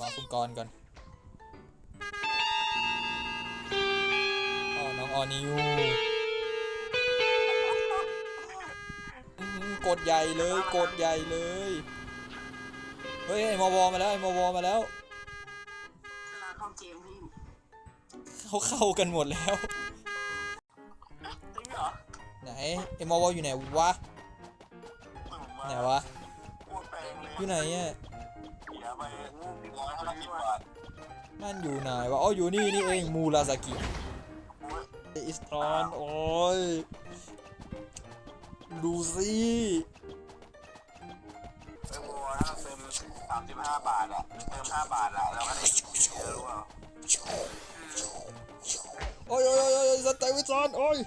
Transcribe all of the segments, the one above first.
วางคุณกรณ์ก่อนอ๋อน้องออนิวอื้อหือกดใหญ่เลยกดใหญ่เลย เฮ้ยไอมวมาแล้วไอมวมาแล้วเวลาเข้าเกมพี่เขาเข้ากันหมดแล้วจริงเหรอไหนไอมวอยู่ไหนวะไหนวะพูดแปลงเลยอยู่ไหนอะเสีย ไปร้อยห้าสิบบาทนั่นอยู่ไหนวะอ๋ออยู่นี่นี่เองมูราซากิอิสตอนโอ้ยดูสิไอ้โบถ้าเติมสามสิบห้าบาทอะเติมห้าบาทอะเราก็ได้เยอะรู้เปล่าโอ้ยโอ้ยโอ้ยโอ้ยสเตวิซอนโอ้ย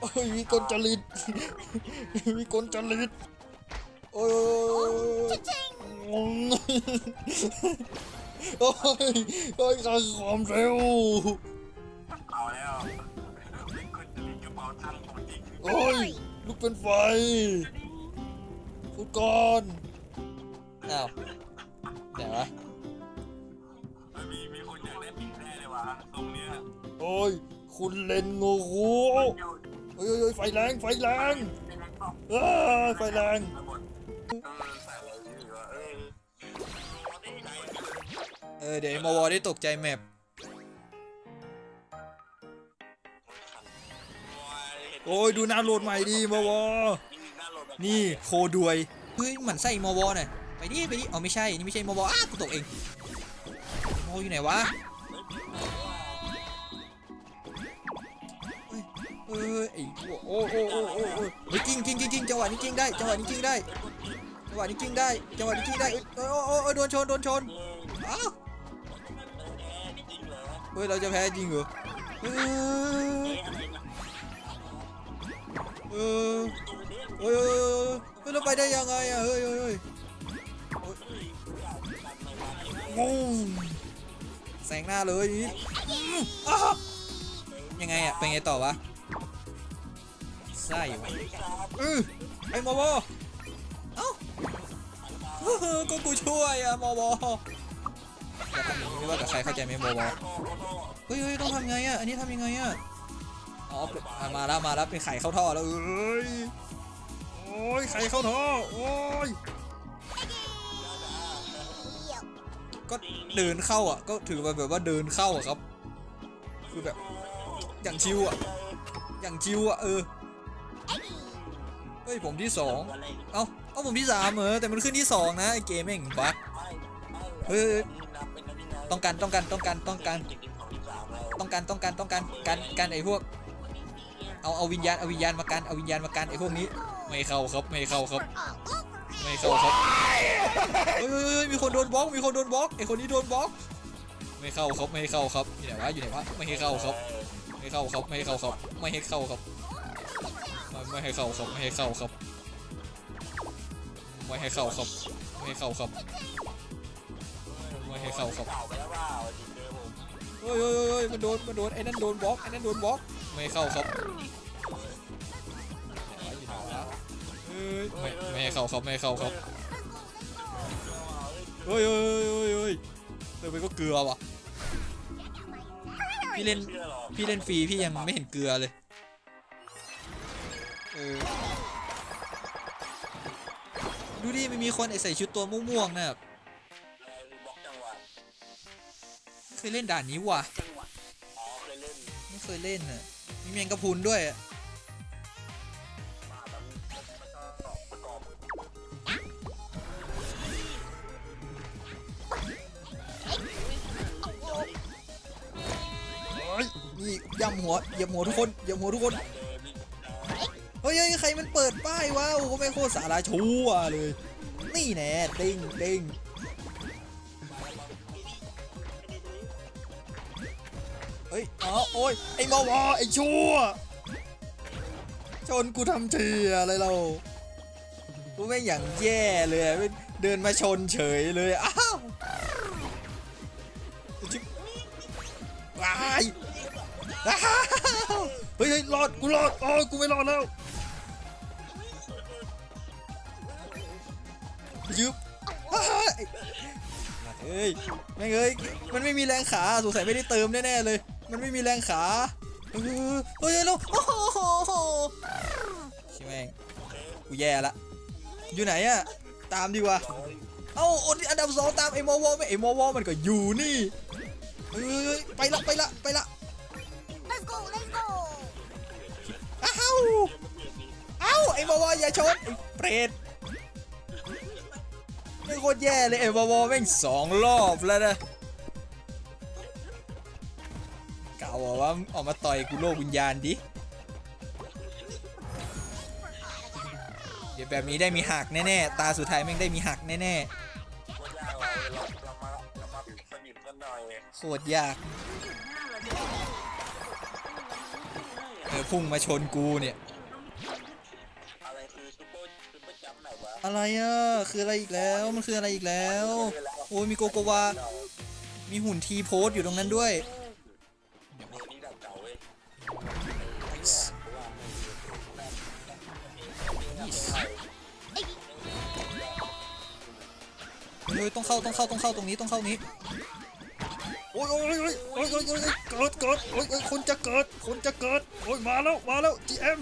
โอ้ยมีคนจริตมีคนจริตโอ้ยโอ้ยโอ้ยโอ้ยขาความเร็วเอาแล้วเป็นคนจะมีกระเป๋าตังค์ของจริงโอ้ยลุกเป็นไฟฟุตก่อนอ้าวไหนววะมีมีคนอยากได้ปิ่นแน่เลยวะตรงเนี้ยโอ้ยคุณเลนโงคู ยโอ้ยไฟแรงไฟแรงเป็นไรบออไฟแรงเออเดี๋ยวไอ้มาวอได้ตกใจแมปโอ้ยดูหน้าโหลดใหม่ดิมาวอนี่โคดวยเฮ้ยมันใส่มอวอหน่อยไปดิไปดิอ๋อไม่ใช่นี่ไม่ใช่มอวออ้ากูตกเองมอวอยู่ไหนวะ เฮ้ยไอ้พวกโอ้โอ้โอ้โอ้โอ้เฮ้ยกิ้งกิ้งกิ้งกิ้งจังหวะนี้กิ้งได้จังหวะนี้กิ้งได้จังหวะนี้กิ้งได้จังหวะนี้กิ้งได้เอ้ยโอ้โอ้โอ้โดนชนโดนชนอ้าวเฮ้ยเราจะแพ้จริงเหรอเฮ้ยเออเฮ้ยเราไปได้ยังไงอะเฮ้ยเฮ้ยเฮ้ยงงแสงหน้าเลยยังไงอะเป็นไงต่อวะ ไส้วะเออไอ้โมอวเอ้าก็กูช่วยอะโมอวอย่าทำอย่างนี้ไม่ว่ากับใครเข้าใจไหมโมอวเฮ้ยต้องทำไงอะอันนี้ทำยังไงอะอ๋อมาแล้วมาแล้วเป็นไข่เข้าท่อแล้วเอ้ยโอ้ยใครเข้าท่อโอ้ยก็เดินเข้าอะ ก็ถือว่าแบบว่าเดินเข้าอะครับ คือแบบอย่างชิวอะอย่างชิวอะเออ ฮ้ยผมที่สองเอ้าเอ้าผมที่สามเหรอแต่มันขึ้นที่สองนะไอเกมแม่งบั๊กเฮ้ยเฮ้ยต้องการต้องการต้องการต้องการต้องการต้องการต้องการการการไอพวกเอาเอาวิญญาณเอาวิญญาณมากันเอาวิญญาณมากันไอพวกนี้ ไม่เข้าครับไม่เข้าครับ ไม่เข้าครับเฮ้ยเฮ้ยเฮ้ยมีคนโดนบล็อกมีคนโดนบล็อกไอคนนี้โดนบล็อก ไม่เข้าครับไม่เข้าครับอยู่ไหนวะอยู่ไหนวะไม่ให้เข้าครับ ไม่เข้าครับไม่ให้เข้าครับไม่ให้เข้าครับ ไม่ให้เข้าครับไม่ให้เข้าครับไม่ให้เข้าครับไม่ให้เข้าครับไม่ให้เข้าครับเฮ้ยเฮ้ยเฮ้ยมันโดนมันโดนไอ้นั่นโดนบล็อกไอ้นั่นโดนบล็อกไม่ให้เข้าครับไม่ไม่ให้เข้าครับไม่ให้เข้าครับเฮ้ยเฮ้ยเฮ้ยเฮ้ยเฮ้ยไปก็เกลือว่ะพี่เล่นพี่เล่นฟรีพี่ยังไม่เห็นเกลือเลย ดูดิไม่มีคนไอใส่ชุดตัวม่วงๆนะครับบอกจังหวะไม่เคยเล่นด่านนี้ว่ะจังหวะอ๋อเคยเล่นไม่เคยเล่นอะมีแมงกะพุนด้วยนี่ย่ำหัวเหยียบหัวทุกคนเหยียบหัวทุกคนเฮ้ยเฮ้ยใครมันเปิดป้ายวะโอ้โหไม่โคตรสาราชั่วเลย นี่แน่ติ้งติ้งเฮ้ยอ๋อโอ้ยไอ้มอวอไอ้ชั่ว ชนกูทำเชียอะไรเรากูไม่อย่างแย่เลยเดินมาชนเฉยเลยอ้าวจิ๊บวายอ้าวเฮ้ยเฮ้ยรอดกูรอดโอ้ยกูไม่รอดแล้ว ยืบฮ่าฮ่าไอ้เอ้ยแม่งเอ้ยมันไม่มีแรงขาสงสัยไม่ได้เติมแน่ๆเลย มันไม่มีแรงขาเออเฮ้ยแล้วโอ้โหชิแม่งกูแย่ละอยู่ไหนอะตามดีกว่าเอ้าอันดับสองตามไอ้มอวอไม่ไอ้มอวอมันก็อยู่นี่เอ้ยไปละไปละไปละ Let's go, let's go. อ้าวเอ้าไอ้มอวออย่าชนไอ้เปรตไม่งโค ตรแย่เลยไอ้มอวอแม่งสองรอบแล้วนะกล่าวว่าออกมาต่อยกูโลกวิญญาณดิเดี๋ยวแบบนี้ได้มีหักแน่ๆตาสุดท้ายแม่งได้มีหักแน่ๆโคตรยากเออพุ่งมาชนกูเนี่ย อะไรอะ คืออะไรอีกแล้ว มันคืออะไรอีกแล้ว โอ้ยมีโกโกวา มีหุ่นทีโพสอยู่ตรงนั้นด้วย เฮ้ยต้องเข้าต้องเข้าต้องเข้าตรงนี้ต้องเข้านี้ โอ้ยโอ้ยโอ้ยโอ้ยโอ้ยโอ้ยเกิดเกิดโอ้ยโอ้ยคนจะเกิดคนจะเกิด โอ้ยมาแล้วมาแล้ว GM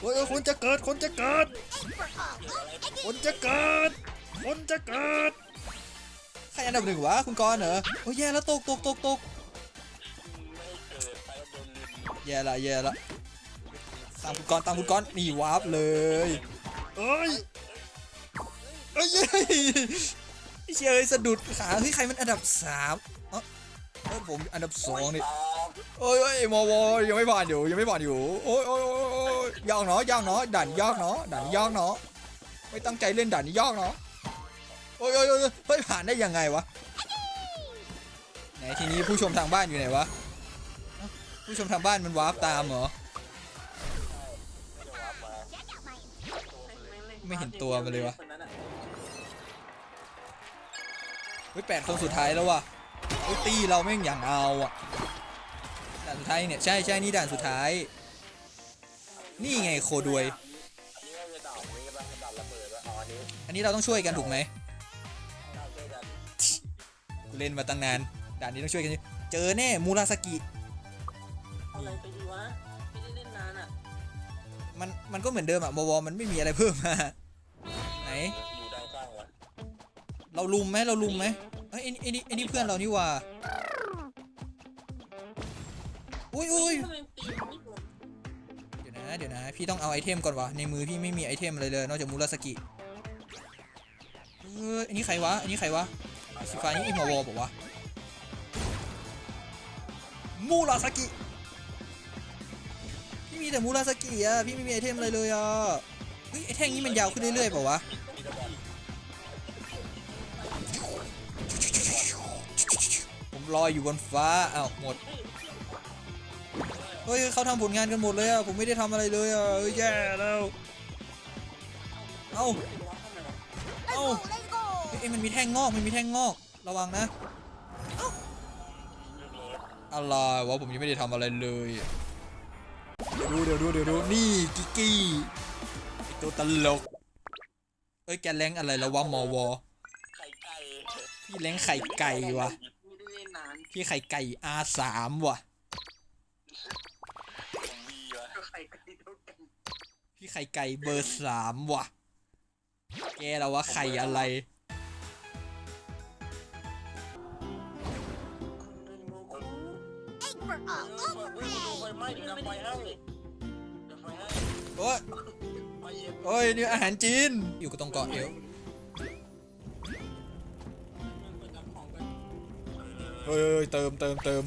โอ้ยโอ้ยคนจะเกิดคนจะเกิด คนจะเกิดคนจะเกิด ใครอันดับหนึ่งวะคุณกรณ์เหรอ โอ้ยแย่แล้วตกตกตกตกไม่เกิดไปโดนลืมแย่ละแย่ละตามคุณกรณ์ตามคุณกรณ์นี่วาร์ปเลยเอ้ยเอ้ยเย้ยไอ้เชยสะดุดขาเฮ้ยใครมันอันดับสามเอ้าเอ้ยผมอันดับสองนี่โอ้ยโอ้ยมอวยังไม่ผ่านอยู่ยังไม่ผ่านอยู่โอ้ยโอ้ยโอ้ยโอ้ยยากเนาะยากเนาะด่านนี้ยากเนาะด่านนี้ยากเนาะ ไม่ตั้งใจเล่นด่านนี้ยากเนาะโอ้ยโอ้ยโอ้ยเฮ้ยผ่านได้ยังไงวะไหนทีนี้ผู้ชมทางบ้านอยู่ไหนวะผู้ชมทางบ้านมันวาร์ปตามเหรอไม่เห็นตัวมันเลยวะเฮ้ยแปดคนสุดท้ายแล้ววะเฮ้ยตีเราแม่งอย่างเอาอะด่านสุดท้ายเนี่ยใช่ใช่นี่ด่านสุดท้าย นี่ไงโคดวย นนี้อันนี้เราต้องช่วยกันถูกไหมด่าด้วยกันกูเล่นมาตั้งนาน ด่านนี้ต้องช่วยกัน เจอแน่มูราสกิ อะไรไปดีวะ ไม่ได้เล่นนานอะ มัน มันก็เหมือนเดิมอะบวมันไม่มีอะไรเพิ่มมา ไหน อยู่ด้านข้างวะเราลุมไหมเราลุมไหมเอ้ยไอ้ไอ้นี่ไอ้นี่เพื่อนเรานี่หว่า อุ้ยอุ้ยทำไมตีมันไม่โดนเดี๋ยวนะ เดี๋ยวนะ พี่ต้องเอาไอเทมก่อนวะในมือพี่ไม่มีไอเทมอะไรเลย นอกจากมูราสกิเอออันนี้ใครวะ อันนี้ใครวะสีฟ้านี่อิมาวอบอกวะมูราสกิพี่มีแต่มูราสกิอะพี่ไม่มีไอเทมอะไรเลยอะเฮ้ยไอแท่งนี้มันยาวขึ้นเรื่อยๆเปล่าวะผมลอยอยู่บนฟ้าอ้าวหมด เฮ้ยเขาทำผลงานกันหมดเลยอะ ผมไม่ได้ทำอะไรเลยอะเฮ้ยแย่แล้ว เอ้า Let's Oh. go, let's go. เอ้ยมันมีแท่งงอกมันมีแท่งงอกระวังนะอะไรวะผมยังไม่ได้ทำอะไรเลย เดี๋ยวดูเดี๋ยวดูเดี๋ยวดูนี่กิกกี้ไอตัวตลกเอ้ยแกแรงอะไรแล้ววะมอวอพี่แรงไข่ไก่วะไม่ได้เล่นนานพี่ไข่ไก่ R3 ว่ะผมวะพี่ไข่ไก่เบอร์สามว่ะแกเราว่าไข่อะไร Egg for เอ all เปิด over ไฟ bread. ไหม้เดี๋ยวไฟให้เดี๋ยวไฟให้โอ้ยไฟเย็นโอ้ยนี่อาหารจีน อยู่ก็ตรงเกาะเอวเฮ้ยเติมเติมเติม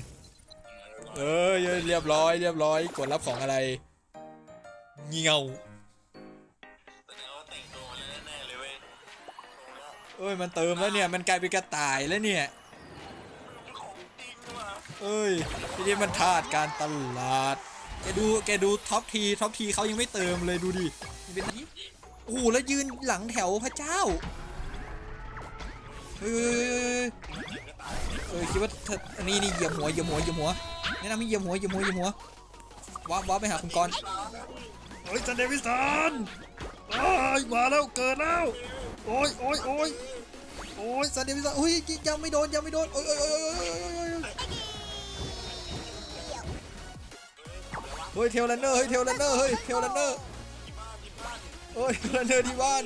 เอ้ยเรียบร้อยเรียบร้อยกดรับของอะไรเงียวแสดงว่าแต่งตัวมาแล้วแน่ๆเลยเว้ยเอ้ยมันเติมแล้วเนี่ยมันกลายเป็นกระต่ายแล้วเนี่ย เอ้ยทีนี้มันทาดการตลาด แกดูแกดูท็อปทีท็อปทีเขายังไม่เติมเลยดูดิมันเป็นอย่างนี้โอ้โหแล้วยืนหลังแถวพระเจ้าเฮ้ยเฮ้ยเฮ้ยเฮ้ยเออคิดว่าเธออันนี้นี่เหยียบหัวเหยียบหัวเหยียบหัวแนะนำให้เหยียบหัวเหยียบหัวเหยียบหัวว้าบว้าบไปหาคุณกรณ์เฮ้ยซันเดวิสันเออ้ายมาแล้วเกิดแล้วโอ้ยโอ้ยโอ้ยโอ้ยสันเดวิสันอุ้ยยังไม่โดนยังไม่โดนโอ้ยโอ้ยโอ้ย เฮ้ยเทลแลนเนอร์เฮ้ยเทลแลนเนอร์เฮ้ยเทลแลนเนอร์เฮ้ยเทลแลนเนอร์ที่บ้าน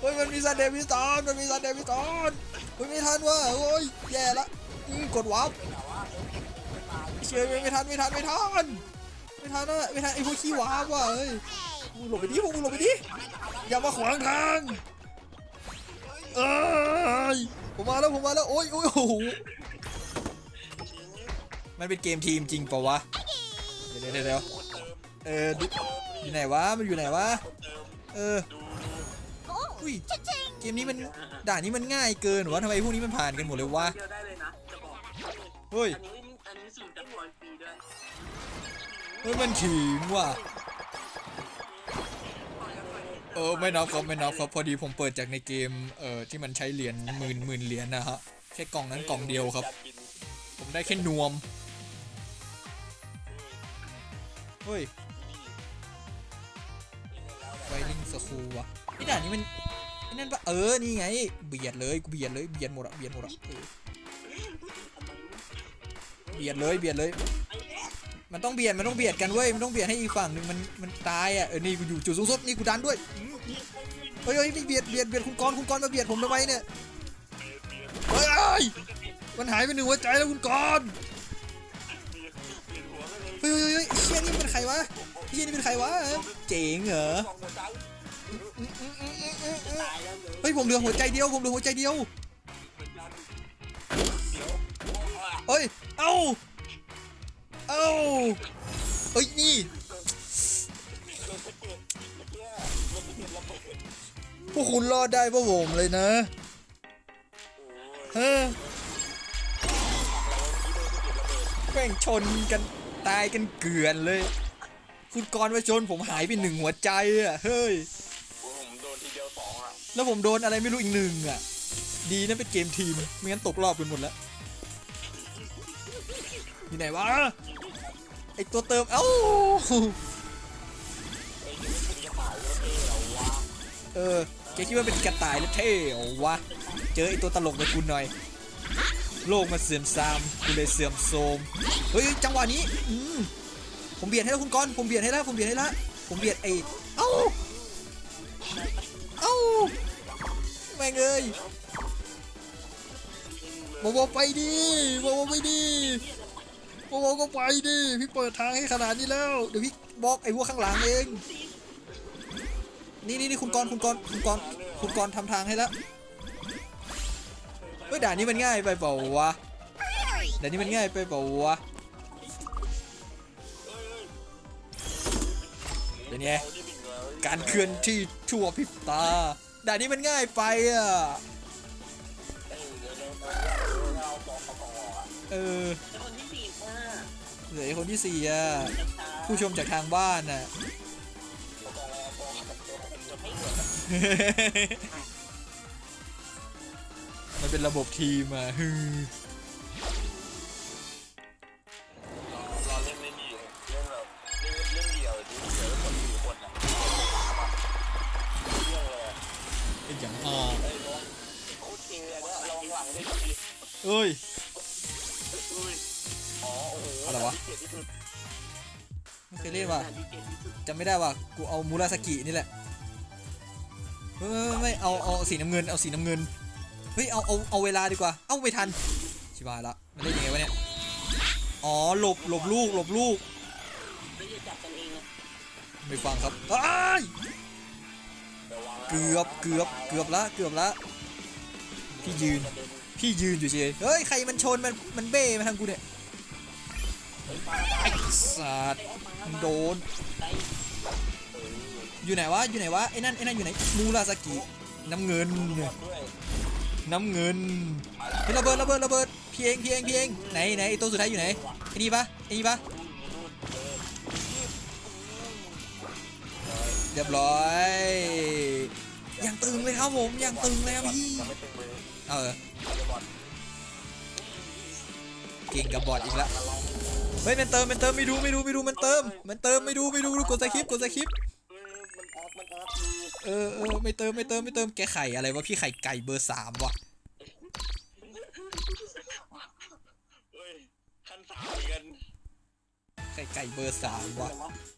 เฮ้ยมันมีซันเดวิสันมันมีซันเดวิสันเฮ้ยไม่ทันว่ะโอ้ยแย่ละกดวาร์ปเชื่อไม่ทันไม่ทันไม่ทันไม่ทันอะไม่ทันไอ้พวกขี้วาร์ปว่ะเฮ้ยมึงหลบไปดิพวกมึงหลบไปดิอย่ามาขวางทางเอ้ยผมมาแล้วผมมาแล้วโอ้ยโอ้ยโอ้โหมันเป็นเกมทีมจริงปล่าวะ ดี๋ยวเดี๋ยวเดี๋ยวเออดูอยู่ไหนวะ มันอยู่ไหนวะ เออ Goal. อุ้ย Cha-ching. เกมนี้มันด่านนี้มันง่ายเกินวะทำไมพวกนี้มันผ่านกันหมดเลยวะ เดียวได้เลยนะจะบอกเฮ้ย อันนี้อันนี้สูตรจากร้อยปีด้วยเฮ้ยมันขิงว่ะ เออไม่นับครับไม่นับครับพอดีผมเปิดจากในเกมเอ่อที่มันใช้เหรียญหมื่นหมื่นเหรียญนะฮะแค่กล่องนั้นกล่องเดียวครับ ผมได้แค่นวม เฮ้ยไวริงสคูวะไอ้ด่านนี้มันไอ้นั่นปะเออ นี่ไง เบียดเลย กูเบียดเลย เบียดหมดอะเบียดหมดอะเบียดเลย เบียดเลย มันต้องเบียด มันต้องเบียดกันเว้ย มันต้องเบียดให้อีกฝั่งหนึ่งมัน มันตายอะเออ นี่กูอยู่จุดสูงสุด นี่กูดันด้วย เฮ้ยเฮ้ยนี่เบียด เบียด เบียดคุณกรคุณกรมาเบียดผมทำไมเนี่ย เฮ้ย มันหายไปหนึ่งหัวใจแล้วคุณกรณ์ เฮ้ยเฮ้ยเฮ้ยเฮียนี่เป็นใครวะเฮียนี่เป็นใครวะเจ๋งเหรอเฮ้ยผมเหลือหัวใจเดียวผมเหลือหัวใจเดียวเฮ้ยเอ้าเอ้าเฮ้ยนี่พวกคุณรอดได้เพราะผมเลยนะเฮะแม่งชนกัน ตายกันเกลือนเลย คุณกรณ์มาชนผมหายไปหนึ่งหัวใจอะเฮ้ยผมโดนทีเดียวสองอะแล้วผมโดนอะไรไม่รู้อีกหนึ่งอะ ดีนะเป็นเกมทีมไม่งั้นตกรอบกันหมดแล้วอยู่ไหนวะไอตัวเติมเอ้าเออแกคิดว่าเป็นกระต่ายแล้วเท่เหรอวะเจอไอตัวตลกไปกูหน่อย โลกมาเสื่อมทรามกูเลยเสื่อมโทรมเฮ้ยจังหวะนี้อืมผมเบียดให้แล้วคุณกรณ์ผมเบียดให้แล้วผมเบียดให้แล้วผมเบียดไอเอ้าเอ้าแม่งเอ้ยบอกว่าไปดิบอกว่าไปดิบอกว่าก็ไปดิพี่เปิดทางให้ขนาดนี้แล้วเดี๋ยวพี่บอกไอ้พวกข้างหลังเองนี่นี่นี่คุณกรณ์คุณกรณ์คุณกรณ์คุณกรณ์ทำทางให้แล้ว เฮ้ยด่านนี้มันง่ายไปเปล่าวะด่านนี้มันง่ายไปเปล่าวะเป็นไงการเคลื่อนที่ชั่วพริบตาด่านนี้มันง่ายไปอะเออเหลือคนที่สี่อะผู้ชมจากทางบ้านน่ะ มันเป็นระบบทีมอะฮึรอเล่นไม่ดีเล่นแบบเล่นเล่นเดียวดูเดียวคนสี่คนอะเรื่องเลยไอ้อย่างอ่าไอ้ลงโคตรเก่งเลยเนี่ยลองหลังด้ดีเอ้ย อุ้ยอ๋อโอ้โหอะไรวะเกลียดที่สุดไม่เคยเล่นว่ะที่เจ็ดที่สุดจำไม่ได้ว่ะกูเอามูราสกินี่แหละไม่ไม่ไม่ไม่เอาเอาสีน้ำเงินเอาสีน้ำเงิน ฮ้ยเอาเอาเอาเวลาดีกว่า เอ้าไม่ทัน ชิบหายละมันเล่นยังไงวะเนี่ย อ๋อหลบหลบลูกหลบลูกแล้วจะจับกันเองอะไม่ฟังครับอ้ายเกือบเกือบเกือบละเกือบละพี่ยืน พี่ยืนอยู่เฉยเฮ้ยใครมันชนมันมันเบ้มาทางกูเนี่ยไอ้สัตว์มันโดน อยู่ไหนวะอยู่ไหนวะไอ้นั่นไอ้นั่นอยู่ไหนมูราสกิน้ำเงิน น้ำเงินเฮ้ยระเบิดระเบิดระเบิดพี่เองพี่เองพี่เองไหนไหนไอ้ตัวสุดท้ายอยู่ไหนไอ้นี่ปะไอ้นี่ปะเรียบร้อยอย่างตึงเลยครับผมอย่างตึงเลยครับพี่เออเก่งกับบอดอีกแล้วเฮ้ยมันเติมมันเติมไม่ดูไม่ดูไม่ดูมันเติมมันเติมไม่ดูไม่ดูดูกดสคริปต์กดสคริปต์ เออมันออฟมันออกมือเออเออไม่เติมไม่เติมไม่เติมแกไข่อะไรวะพี่ไข่ไก่เบอร์สามวะเฮ้ยขั้นสามกันไข่ไก่เบอร์สามวะเ